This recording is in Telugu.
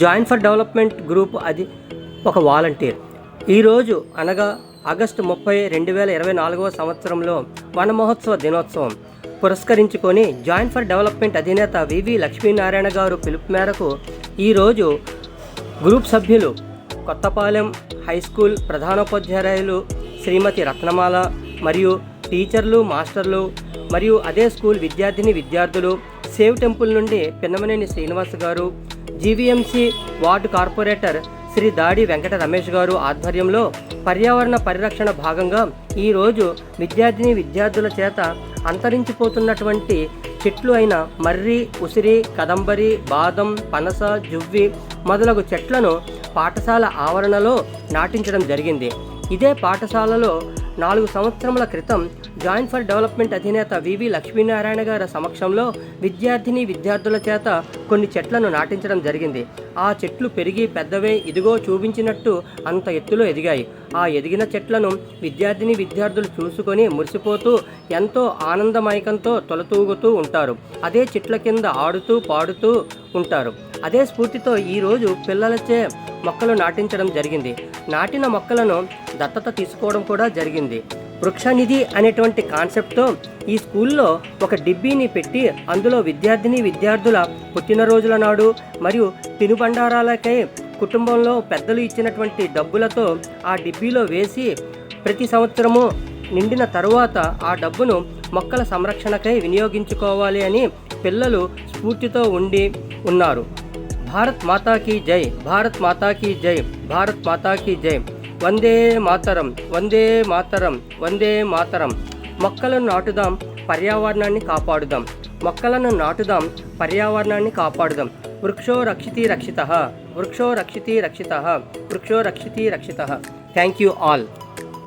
జాయింట్ ఫర్ డెవలప్మెంట్ గ్రూప్ అది ఒక వాలంటీర్. ఈరోజు అనగా ఆగస్టు ముప్పై రెండు వేల ఇరవై నాలుగవ సంవత్సరంలో వన మహోత్సవ దినోత్సవం. పురస్కరించుకొని జాయింట్ ఫర్ డెవలప్మెంట్ అధినేత వివి లక్ష్మీనారాయణ గారు పిలుపు మేరకు ఈరోజు గ్రూప్ సభ్యులు కొత్తపాలెం హై స్కూల్ ప్రధానోపాధ్యాయులు శ్రీమతి రత్నమాల మరియు టీచర్లు మాస్టర్లు మరియు అదే స్కూల్ విద్యార్థిని విద్యార్థులు సేవ్ టెంపుల్ నుండి పిన్నమనేని శ్రీనివాస్ గారు జీవీఎంసీ వార్డు కార్పొరేటర్ శ్రీ దాడి వెంకట రమేష్ గారు ఆధ్వర్యంలో పర్యావరణ పరిరక్షణ భాగంగా ఈరోజు విద్యార్థిని విద్యార్థుల చేత అంతరించిపోతున్నటువంటి చెట్లు అయిన మర్రి ఉసిరి కదంబరి బాదం పనస జువ్వి మొదలగు చెట్లను పాఠశాల ఆవరణలో నాటించడం జరిగింది. ఇదే పాఠశాలలో నాలుగు సంవత్సరముల క్రితం జాయింట్ ఫర్ డెవలప్మెంట్ అధినేత వివి లక్ష్మీనారాయణ గారి సమక్షంలో విద్యార్థిని విద్యార్థుల చేత కొన్ని చెట్లను నాటించడం జరిగింది. ఆ చెట్లు పెరిగి పెద్దవే ఇదిగో చూపించినట్టు అంత ఎత్తులో ఎదిగాయి. ఆ ఎదిగిన చెట్లను విద్యార్థిని విద్యార్థులు చూసుకొని మురిసిపోతూ ఎంతో ఆనందమైకంతో తొలతూగుతూ ఉంటారు. అదే చెట్ల కింద ఆడుతూ పాడుతూ ఉంటారు. అదే స్ఫూర్తితో ఈరోజు పిల్లలచే మొక్కలు నాటించడం జరిగింది. నాటిన మొక్కలను దత్తత తీసుకోవడం కూడా జరిగింది. వృక్షనిధి అనేటువంటి కాన్సెప్ట్తో ఈ స్కూల్లో ఒక డిబ్బీని పెట్టి అందులో విద్యార్థిని విద్యార్థుల పుట్టినరోజుల నాడు మరియు తినుబండారాలకై కుటుంబంలో పెద్దలు ఇచ్చినటువంటి డబ్బులతో ఆ డిబ్బీలో వేసి ప్రతి సంవత్సరము నిండిన తరువాత ఆ డబ్బును మొక్కల సంరక్షణకై వినియోగించుకోవాలి అని పిల్లలు స్ఫూర్తితో ఉండి ఉన్నారు. భారత్ మాతాకి జై భారత్ మాతాకి జై భారత్ మాతాకి జై. వందే మాతరం వందే మాతరం వందే మాతరం. మొక్కలను నాటుదాం పర్యావరణాన్ని కాపాడుదాం. మొక్కలను నాటుదాం పర్యావరణాన్ని కాపాడుదాం. వృక్షో రక్షితి రక్షిత వృక్షో రక్షితి రక్షిత వృక్షో రక్షితి రక్షిత. Thank you all.